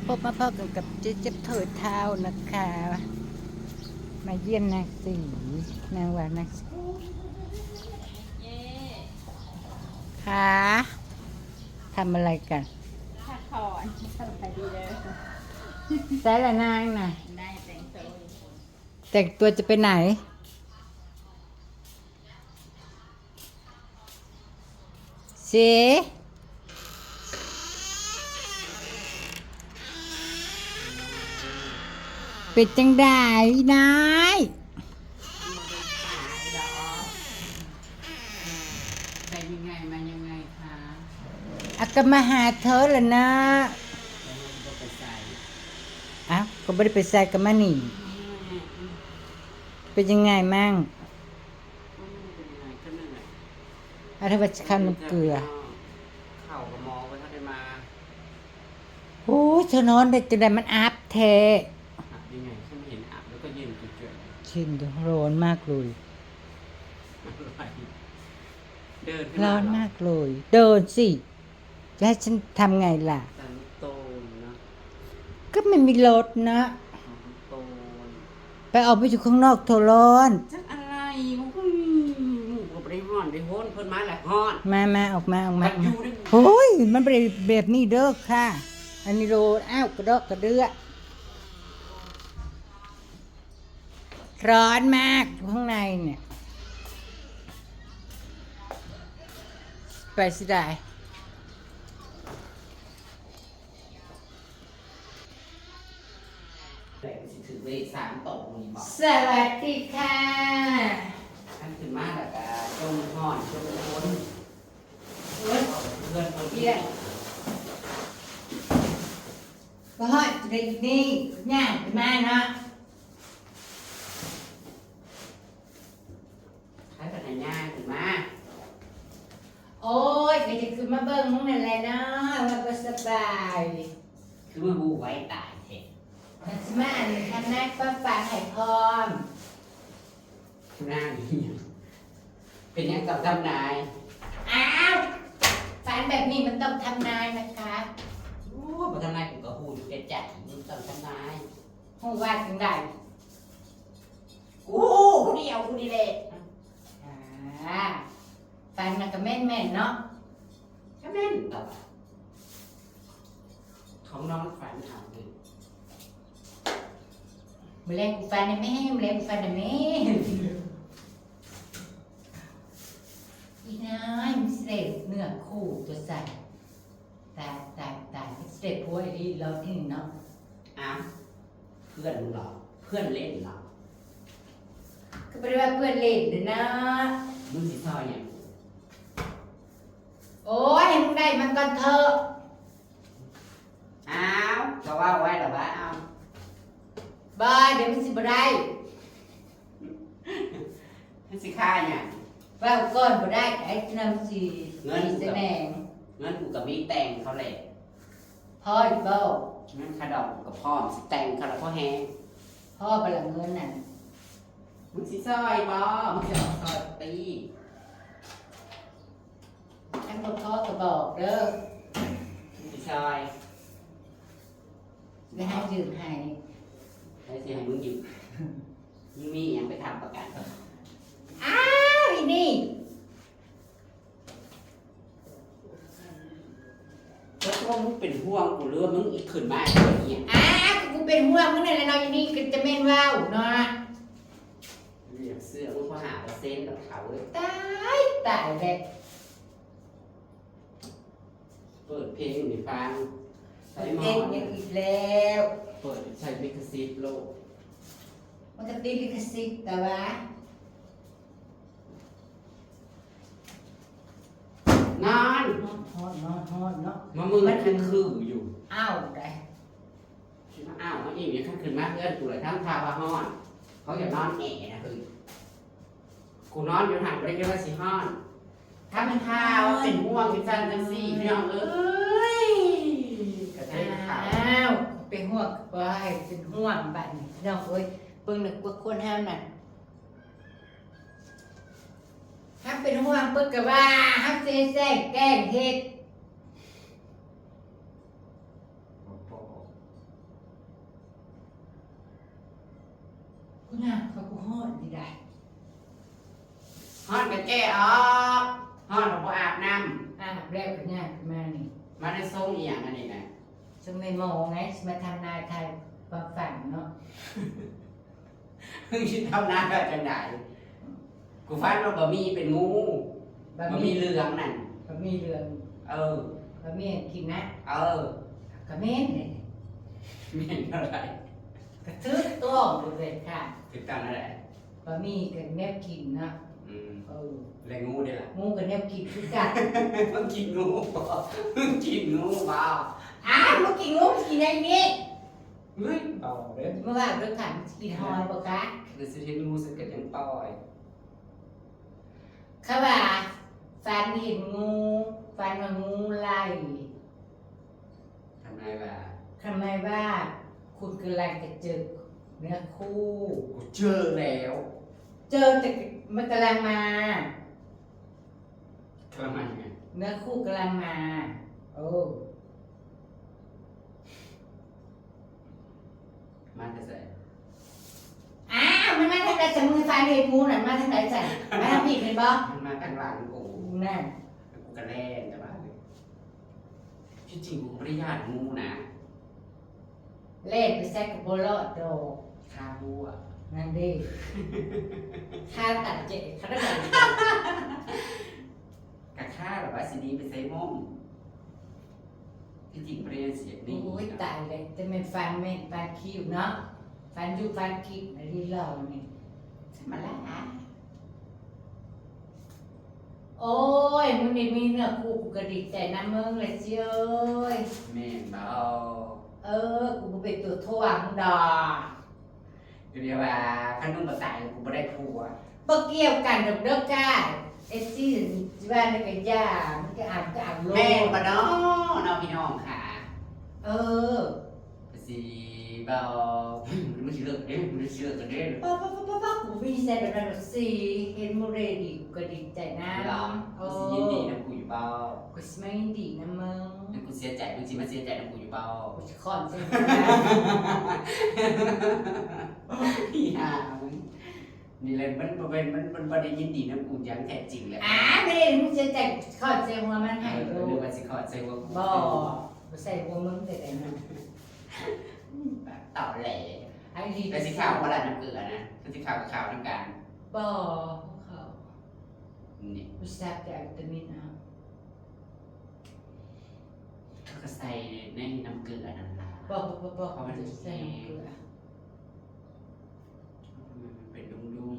มาพบมาพบกันกับเจ๊เจ็บเถิดเท้านะคะ มาเยี่ยมนางสีนางวานางสีค่ะทำอะไรกันถ้าถอนสบายดีเลยแต่ละนางน่ะได้แต่งตัวแต่งตัวจะไปไหนสี เป็นจังได้นายไปยังไงมายังไงคะอากมาหาเธอแล้วนะก็ไปใส่อ้าวก็ไม่ได้ไปใส่กับมานี่ เป็นยังไงมั่งเป็นยังไงก็นั่นแหละอาทวัชคันน้ำเกลือเข่ากับหมอไปถ้าได้มาโอ้ยเธอนอนได้จังไดมันอัพแท้ ชินดร้อนมากเลยรเดินขึ้ร้อนมากเลย เดินสิจะให้ฉันทำไงล่ะ สันโตนนะก็ไม่มีรถนะ สันโตนไปออกไปอยู่ข้างนอกโทรร้อน จักอะไรอุ้ยหมูกับไปห้อนได้ห้อนเพิ่นมาแหละห้อน มามาออกมาออกมามันอยู่ได้ โอ้ย มันเป็นแบบนี้เด้อค่ะ อันนี้โรอ้าวกระดอกกระเดือ ร้อนมากอยู่ข้างในเนี่ยไปสิได้แต่สิถือเลขสามโตนี่บอกสวัสดีค่ะท่านขึ้นมาแล้วก็จงห้อนจงพ้นเพื่อนเพื่อนคนเพีเดียยวก็ฮอดเด็กนี่ย่างขึ้นมาเนาะ ใช้ปัญญาขึ้นมา โอ้ยก็จะขึ้น มาเบิ่งมึงนั่นแหละเนาะว่าบ่สบายคือมาบูไว้ตายเถอะมันสิมาอันนี้ทำนักป้าฝากให้พร้อมหน้านี่เป็นยังกับทำนายอ้าวฝันแบบนี้มันต้องทำนายนะคะโอ้มาทำนายกูก็พูดอยู่แก่ใจมึงต้องทำนายหูว่าถึงได้กูกูเดียวกูดีเลยอ่าฝันมันก็แม่นแม่นๆเนาะ ก็แม่นต่อของน้องฝันเอาดิมื้อแรกกูฝันได้แม่มื้อแรกกูฝันได้แม่อีน้อยมันสิได้เนื้อคู่ตัวใส่ตายตายตายมันสิได้ผัวไอ้นี่เราที่นี่เนาะอ้าวเพื่อนมึงเหรอเพื่อนเล่นเหรอก็บ่ได้ว่าเพื่อนเล่นเด้อนะมึงสิซอยเนี่ย โอ้ยให้มึงได้มันก่อนเถอะอ้าวก็ว่าไว้แต่ว่าเอาบ่เดี๋ยวมันสิบ่ได้ให้สิค่าเนี่ยว่าก่อนบ่ได้ไอ้นำสิเงินสิแสดงงั้นกูกับมีแต่งเขาแหละพ่ออยู่บ่งั้นขาดอกกูกับพ่อมสิแต่งเขาแล้วพ่อแฮงพ่อบ่ละเงินน่ะมึงสิซอยบ่มึงสิเอาซอยตี ท่านบ่พ่อก็บอกเด้อมึงสิซอยสิให้ยืมให้ให้สิให้มึงหยิบมึงมีอย่างไปทำประกันเถอะอ้าวอีนี่แล้วก็มึงเป็นห่วงกูหรือว่ามึงอีกขึ้นมาอย่างเงี้ยอ้าวกูเป็นห่วงมึงนั่นแหละเนาะอีนี่ก็จะแม่นว้าวเนาะเรียกเสื้อมึงพอหาเปอร์เซ็นต์กับเขาเว้ยตายตายแล้ว เปิดเพลงในฟังใส่หมอเก่งนอย่างอีกแล้ว เปิดใช้มิกซิตโลกมันก็ติดลิขสิทธิ์แต่ว่านอนฮอดฮอดฮอดฮอดเนาะมามึงมันคือคืออยู่อ้าวได้คิดว่าอ้าวมาอีกอย่างขั้นขึ้นมาเพื่อนกูเลยทั้งทาว่าห้อน เขาอย่านอนแอะนะคือกูนอนอยู่ห่างไปได้แค่ว่าสิห้อน ถ้าเป็นข้าวเป็นม่วงเป็นจันทร์จังสี่พี่น้องเอ้ยก็เท้ขาวอ้เป็นห่วงว้ายเป็นห่วงแบบนี้น้องเอ้ยเบิ่งนึกว่าคนห้ามนั่นถ้าเป็นห่วงเพิ่นก็ว่าฮักเซ่แซ่แกล้งเฮ็ดคุณน่ะเขาก็ฮอดดีได้ฮอดก็แก้อ๋อ กฮอนกับอาบน้อะแล้วก็ง่ายขึ้นมานี่ำมาได้ส่งอีหยังอันนี้นะซึ่งในโมงไงมาทำนายไทยความฝันเนาะเพิ่งคิดทำนานแบบจังไดกูฟันว่าบะหมี่เป็นงูบะบะหหมี่มี่เหลืองนั่นบะหมี่เรืองเออ บะหมี่กินนะเออกระเม็นเลยไม่เห็นอะไรกระทึกตัวดูเลยค่ะติดตั้งอะไรบะหมี่กับแนบกินเนาะ อืมเออแรงงูได้ล่ะหมูกับแนบกินคือกันมึงกินงูมึงกินงูเปล่าอ้าวเมื่อกี้งูมันกินอะไรนี่เฮ้ยเปล่าเด้อเมื่อวานเรื่องขันกินหอยบอกกะคือสิเห็นงูสึกเกิดยังต่อยเขาว่าฟันเห็นงูฟันว่างูไล่ทำไมล่ะทำไมว่า คุณกำลังจะเจอเนื้อคู่กูเจอแล้ว เจอแต่มันกำลังมาทำไมไงเนื้อคู่กำลังมา โอ้ มาจะใส่อ้าวมันมาทางไหนจากมือฟันเห็นงูน่ะมาทางไหนจ้ะมาทางผิดเห็นบ่มันมาข้างหลังกูนั่นกูกระแล่นจะมาเลยที่จริงกูไม่ได้ญาติงูนะ เล่นไปแซกกับโบโลดโดฆ่างูอะ นั่นดิข้าตัดเจ็ดข้าตัดเจ็ดกะฆ่าแบบว่าสีดีไปใส่ม่อมที่จริงไม่ได้เสียดีโอ้ยตายเลยจะเป็นฟันไม่ฟันคิ้วเนาะฟันอยูฟันคิ้วอะไรที่เราเนี่ยใช่ไหมล่ะโอ้ยมึงนี่มีเนื้อคู่กูกระดิกใจน้ำมึงเลยเจ้ยแม่นเบาเออกูบ่เป็นตัวถ่วงดอก เดี๋ยวว่าพันนุ่มภาษากูไม่ได้ผัวบ่เกี่ยวกันดอกเด้อจ้าไอ้ซี่สิว่าในกันยามันก็อ่านก็อ่านโลแม่นดปะเนาะน้องพี่น้องค่ะ เออสีเบามันสิเลิกเด้มันสิเลิกกันเด้ป้าป้าป้าป้าป้ากูมีใจแบบนั้นสิเห็นโมเรดีก็ดีใจนะเราโอ้สิยินดีนะกูอยู่เบากูสิไม่ยินดีนะมึงนั่นกูเสียใจกูสิมาเสียใจนะกูอยู่เบากูจะคอนเส้น พี่หามึงนี่เลยมันบ่เป็นมันมันบ่ได้ยินดีนะกูอยังแท้จริงเลยอ่าไม่ได้มึงเสียใจกูคอนเส้นหัวมันเอหายอโลนึกว่าสิขอใจว่ากูบ่กูใส่หัวมึงแต่แต่นั้นต่อแหล่ไอ้ดีแต่สิขาวบ่ละน้ำเกลือนะแต่สิขาวกับขาวทั้งกันบ่เขานี่กูทราบแต่วิตามินเอาเขาก็ใส่ในน้ำเกลือนั่นล่ะ บ่บ่บ่บ่เขาจะใส่เกลือ มันเป็นดุ้งดุ้ง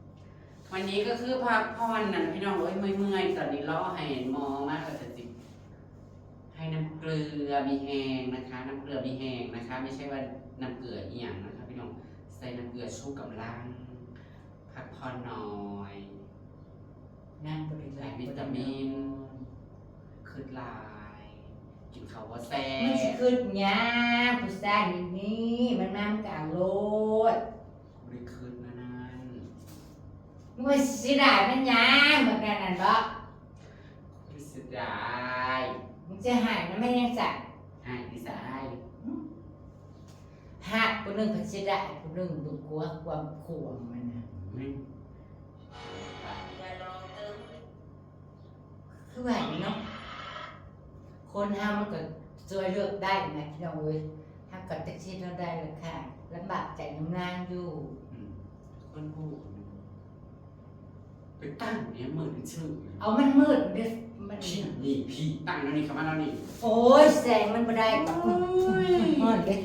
ๆ วันนี้ก็คือพักผ่อนนะพี่น้องเอ้ยเมื่อยๆตอนนี้รอให้หมอมากกว่าจะจิให้น้ำเกลือมีแห้งนะคะ น้ำเกลือมีแห้งนะคะ ไม่ใช่ว่าน้ำเกลืออีหยังนะคะพี่น้องใส่น้ำเกลือชูกำลังพักผ่อนหน่อยนั่งบริใส่การวิตามินคืดลาย กินข้าวว่าแซ่บไมันสิบขึ้นยาผู้ชายนี่นี่มันน้ำกลางโลด ไม่ได้คืดนะนั่น มึงว่าสิได้มันยาเหมือนกันนั่นบ่ไม่เสียดายมึงจะหายนะไม่ยังสั่งให้ดีสายหักคนหนึงก็สิได้คนหนึงบ่กลัวความขวงมันน่ะไม่คือว่าเนาะคนเฮามันก็ช่วยเลือกได้นะพี่น้องเอ้ยถ้าเกิดแท็กซี่เราได้ราคาลำบากใจน้ำนางอยู่ อืมคนพูด ไปตั้งเนี่ยเหมือนชื่อเอามันมืดเด้อมันพี่นี่พี่ตั้งแล้วนี่คำว่าแล้วนี่โอ้ยแสงมันบ่ได้ปะมืดเด้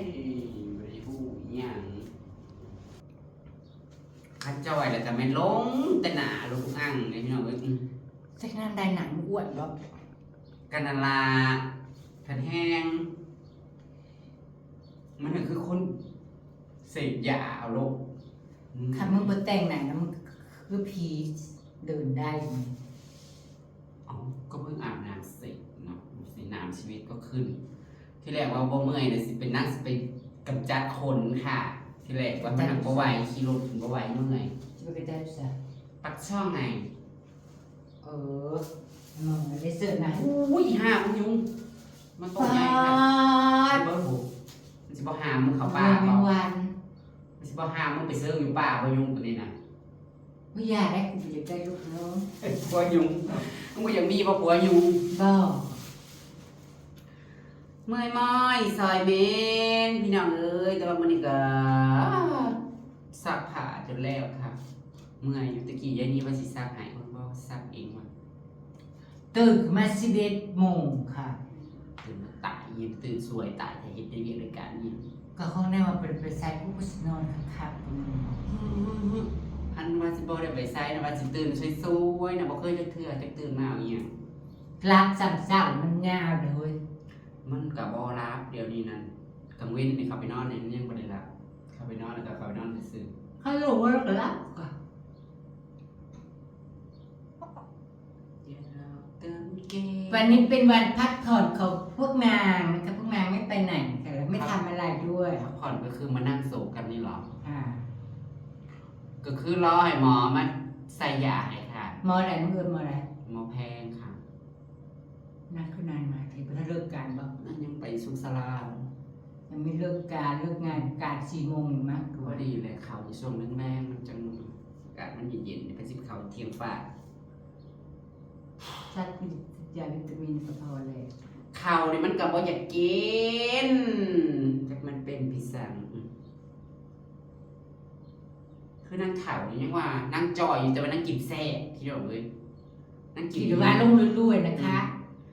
ไม่ได้พูดอหย่างข้าจ้อยแล้วแต่ไม่ลงแต่หนาลูกอ่างเลยพี่น้องเอ้ยอืมสักนั้นได้หนังอ้วนบ่กันนาลาแผ่นแห้ง มันก็คือคนเสพยาเอาลูกคันมึงบ่แต่งหนังนะมึงคือผี เดินได้ไหมเอาก็เพิ่งอาบน้ำเสร็จเนาะสีน้ำชีวิตก็ขึ้น ที่แรกว่าบ่เมื่อยเนี่ยสิเป็นนั่งสิไปกำจัดคนค่ะ ที่แรกว่ามันนั่งบ่ไหวขี่รถถึงบ่ไหวเมื่อยสิไปกระจายซะปักช่องไงเออมึงได้เสื้อนะอุ้ยห้ามันยุงมันตกปาใหญ่ค่ะดสิบ่ถูกมันสิบ่หามมึงเข้าปาปากแมเปล่างวันมันสิบ่ห้ามมึงไปเซิร์ฟอยู่ป่าบ่ยุงตัวนี้น่ะ ไม่อยากได้กูไปอยากได้ลูกน้องผัวยุงมึงบ่อยากมีบ่ผัวยุงบ่เมื่อยม้อยซอยเมนพี่น้องเอ้ยแต่ว่ามื้อนี้ก็ซักผ้าจนแล้วค่ะ เมื่อยอยู่ตะกี้ยายนี่ว่าสิซักให้มันบ่ซักเองว่ะตื่นมาสิบเอ็ดโมงค่ะตื่นมาตายยังตื่นสวยตายแต่เฮ็ดได้เวียกรายการนี้ก็เขาแน่ว่าเป็นไปใส่ผู้ผู้นอนค่ะๆตรงนี้ อันว่าสิบ่ได้ไปไสนะว่าสิตื่นสวยๆนะบ่เคยจักเทื่อจักตื่นมาเอาอีหยังรับสามสาวมันยาวเลย มันก็บ่รับเดี๋ยวนี้นั่นกลางเว้นนี่เข้าไปนอนนี่มันยังบ่ได้รับเข้าไปนอนแล้วก็เข้าไปนอนซื่อเขารู้ว่าเรารับก็ๆเดี๋ยวเราเติมเกมวันนี้เป็นวันพักผ่อนของพวกนางนะคะพวกนางไม่ไปไหนค่ะแล้วไม่ทำอะไรด้วยพักผ่อนก็คือมานั่งโศกกันนี่หรออ่า ก็คือรอให้หมอมาใส่ยาให้ค่ะหมอไหนมือหมอไหนหมอแพงค่ะนัดคือนานมาที่เพื่อเลิกการบ่นั่นยังไปสุขศาลายังไม่เลิกการเลิกงานการสี่โมงหรือมั้งก็ว่าดีเลยเขาในช่วงแรงๆมันจังอากาศมันเย็นๆไปสิบเขาเทียงฟ้าชัดคือยาวิตามินก็พอเลยข้าวนี่มันก็บ่อยากกินแต่มันเป็นพิษสัง คือนางข่าวนี่ยังว่านางจอยอยู่แต่ว่านางกินแซ่บที่เดียวเลยนางกิกินนว่าลงรวยๆนะคะ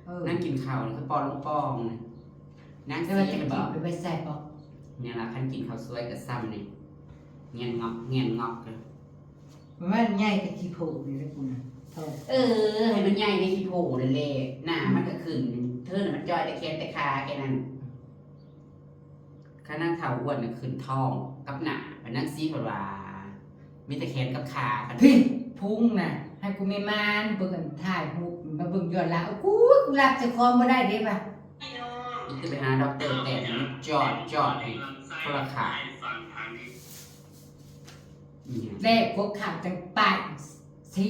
เออนางกินข้าวนี่คือปอนลูกปองนะนางแต่ซีว่าจะหกิรือนเปล่าไปไปใส่ปอกเนี่ยละคันกินข้าวสวยกับซ้ำนี่เงียนงอกเงียนงอกเลยมันว่าง่ายกับขี้โผล่นี่แหละคุณนะโทษเออให้มันใหญ่ในที่โผล่เลยแหละหน้ามันก็ขึ้นเธอน่ะมันจอยแต่แขนแต่ขาแค่นั้นข้านั่งเท้าอ้วนน่ะขึ้นท้องกับหน้าไปนั่งซีกว่า มีแต่แขนกับขาคันพี่พุ่งน่ะ ให้กูไม่มานเบิ่งกันถ่ายรูปมาเบิ่งย้อนหลังกูกูรับจะคอบ่ได้เด้ป่ะอีกจะไปหาด็อกเตอร์แต่มันจอดจอดให้คนละขาเนี่ยแรกพวกข่าวจังไปสิ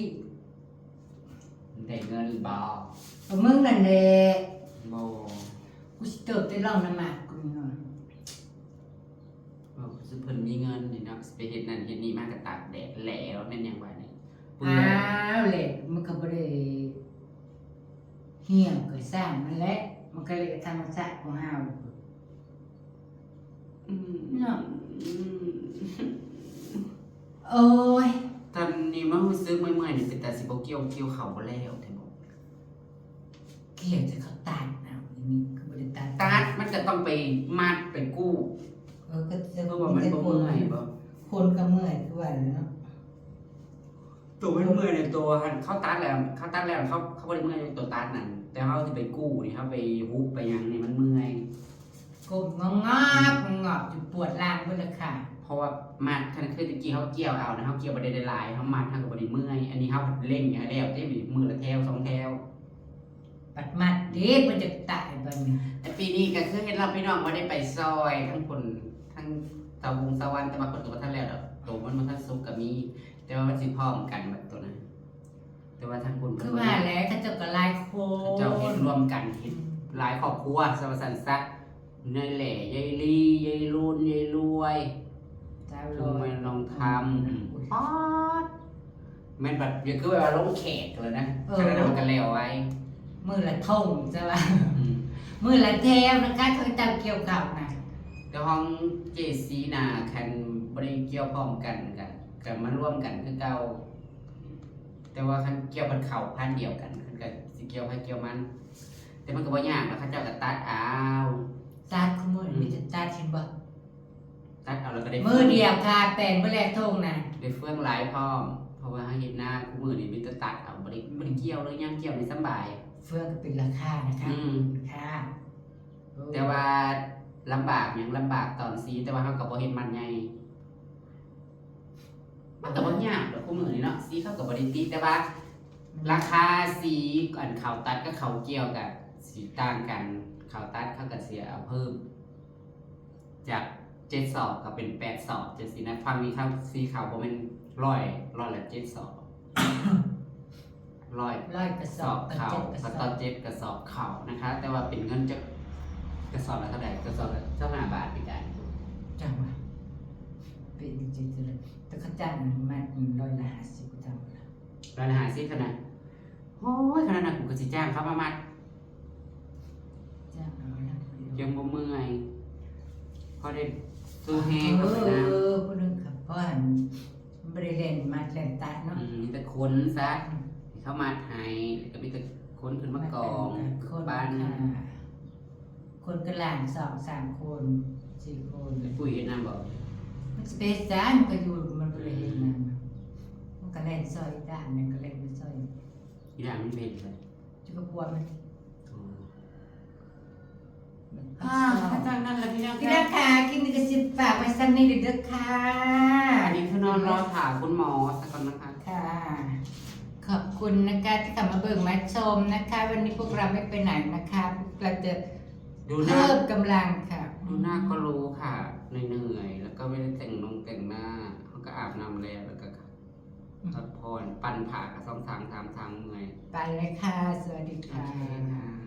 ได้เงินบอเอามึงนั่นแหละโบกูสิเติบได้ลองน้ำหมากกูหน่อยบอก สุเพิ่นมีเงินนี่เนาะสิไปเฮ็ดนั่นเฮ็ดนี่มากก็ตากแดดแหล้วแม่นหยังว่านี่เปื่อ้าอยวแหละมันก็บ่ได้เหี่ยวก็สร้างมันแหละมันก็เลยธรรมชาติของเฮาอืมเนาะอืมโอ้ยตอนนี้มันรู้สึกเมื่อยๆนี่เป็นแต่สิบ่เกี่ยวเกี่ยวเขาบ่แล้วแท้บ่เกลียดจะเขาตายเอาอย่างนี้ก็บ่ได้ตายตัดมันจะต้องไปมัดไปกู้เออก็จะเพราะว่ามันบ่เมื่อยบ่คนก็เมื่อยคือว่าเนาะตัวมันเมื่อยในตัวหันเขาตัดแล้วเขาตัดแล้วเขาเขาบ่ได้เมื่อยในตัวตัดนั่นแต่เขาสิไปกู้นี่เขาไปฮุบไปหยังนี่มันเมื่อยกบงองอบงอบอยู่ปวดล่างเบิดเลยค่ะเพราะว่ามัดคันคือตะกี้เขาเกี่ยวเอานะเขาเกี่ยวบ่ได้ได้หลายเขามัดทางก็บ่ได้เมื่อยอันนี้เขาเล่งอย่างแล้วเต็มมือละแถวสองแถว ปัดมัดเด้มันจะตายบัดนี้แต่ปีนี้ก็คือเห็นเราพี่น้องว่าได้ไปซอยทั้งคน ทั้งตะวงสวรรค์แต่ว่าคนตัวท่านแล้วดอกตัวมันมันท่านสุกก็มี แต่ว่ามันสิพร้อมกันแบบตัวนั้นแต่ว่าทางคุณคือว่าแล้วเขาเจ้าก็หลายคเจ้าเห็นนรวมกันเห็นหลายครอบครัวสวัสดิ์ซักนั่นแหละยายลียายรุ่นยายรวยเจ้าลุงแม่ลองทอืมำป๊อดแม่นแบบอย่าคือว่าลงแขกเลยนะฉะนั้นมันก็แล้วไว้ มือละทงใช่ป่ะอืมมือละแถวนะคะเขาเจ้าเกี่ยวกับนะ แต่ห้องเจซีนาคันบริเกี่ยวพร้อมกันกันกันมาร่วมกันคือเก่าแต่ว่าคันเกี่ยวพันเข่าพันเดียวกันคันก็สิเกี่ยวพันเกี่ยวมัน แต่มันก็บ่ยากนะเขาเจ้าก็ตัดเอาตัดคือมือมีแต่ตัดเห็นบ่ตัดเอาแล้วก็ได้มือเดียวค่ะแปลนบ่แลกทงนะได้เฟื่องหลายพร้อมเพราะว่าเฮ็ดหน้าคู่มือนี่มีแต่ตัดเอาบ่ได้บ่ได้เกี่ยวเลยย่างเกี่ยวนี่สำบาย เฟื่องก็เป็นราคานะคะอืมค่ะโอ้แต่ว่า ลำบากหยังลำบากตอนสีแต่ว่าเขาก็บ่เฮ็ดมันใหญ่มันก็บ่ยากดอกคู่มือนี่เนาะสีเขาก็บ่ได้ติดแต่ว่า ราคาสีอันเขาตัดกับเขาเกี่ยวกับสีต่างกันเขาตัดเขาก็เสียเอาเพิ่ม จากเจ็ดสอบก็เป็นแปดสอบเจ็ดสีนะฟังนี้ครับสีขาวผมเป็นร้อยร้อยละเจ็ดสอบร้อยร้อยกระสสออบบกระเข่าเจ็ดกระสสตออบเจ็ดกระสอบเข่านะคะ แต่ว่าเป็นเงินจะก ระสอบละเท่าไหร่กระสอบละเท่าห้าบาทพี่กันจังหวะเป็นจิตเลยแต่เขาจ้างมาร้อยละห้าสิบกูทำละร้านอาหารซิขนาดโอ้ยขนาดนั้นกูก็สิจ้างเขามามัดจ้างเอาละเดียวยังบ่เมื่อยพอได้สู้แห้งเอเข้าไปนะอคนนึงครับเพราะหันบริเวณมาแหลมตาเนาะอืมมีแต่คนซะให้เขามาไทยแล้วก็มีแต่คนขึ้นมากองคนบ้าน ค่ะคนกระหล่างสองสามคนสี่คนปุ๋ยเฮ็ดน้ำบอกมันสเปซจ้ามันก็อยู่มันบริเวณนั้นมันก็เล่นซอยด้านหนึงก็เล่นไปซอยอีด่างมันเป็นเลยจุกกลัวมันมันอ่าถ้าจากนั้นแล้วพี่น้องพี่นักค่ะคลิปนี้ก็สิฝากไว้สักนิดเด้อค่ะอันนี้คือนอนรอถามคุณหมอสักก่อนนะคะค่ะขอบคุณนะคะที่กลับมาเบิ่งมาชมนะคะ วันนี้พวกเราไม่ไปไหนนะคะเราจะ ดูหน้า เพิ่มกำลังค่ะดูหน้าก็รู้ค่ะเหนื่อยๆแล้วก็ไม่ได้แต่งนงแต่งหน้าเขาก็อาบน้ำแล้วแล้วก็พักผ่อนปั่นผ่ากระสองทางสามทางเมื่อย ไปเลยค่ะ สวัสดีโอค่ะ เคค่ะ